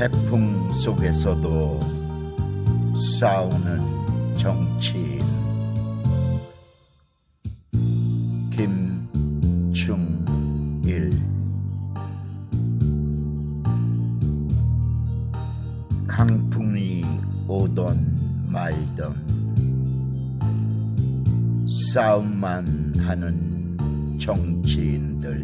태풍 속에서도 싸우는 정치인. 김충일. 강풍이 오던 말던 싸움만 하는 정치인들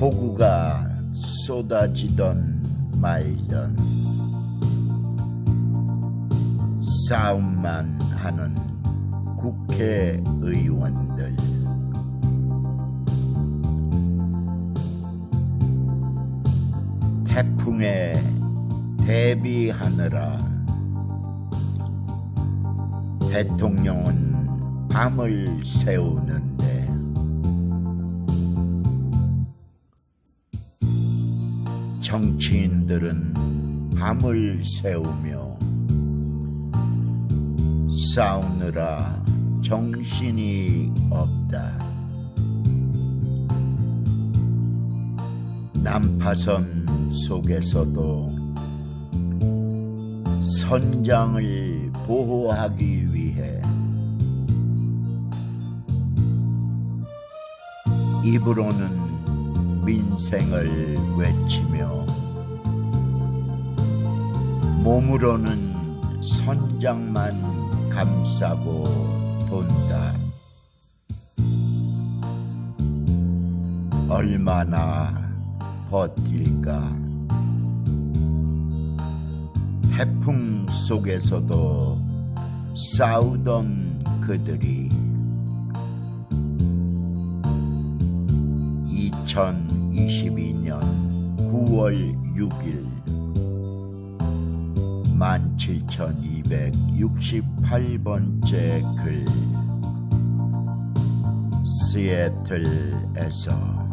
폭우가 쏟아지던 말던 싸움만 하는 국회의원들. 태풍에 대비하느라 대통령은 밤을 새우는 정치인들은 밤을 새우며 싸우느라 정신이 없다. 난파선 속에서도 선장을 보호하기 위해 입으로는 민생을 외치며 몸으로는 선장만 감싸고 돈다. 얼마나 버틸까? 태풍 속에서도 싸우던 그들이 2022년 9월 6일 17,268번째 글 시애틀에서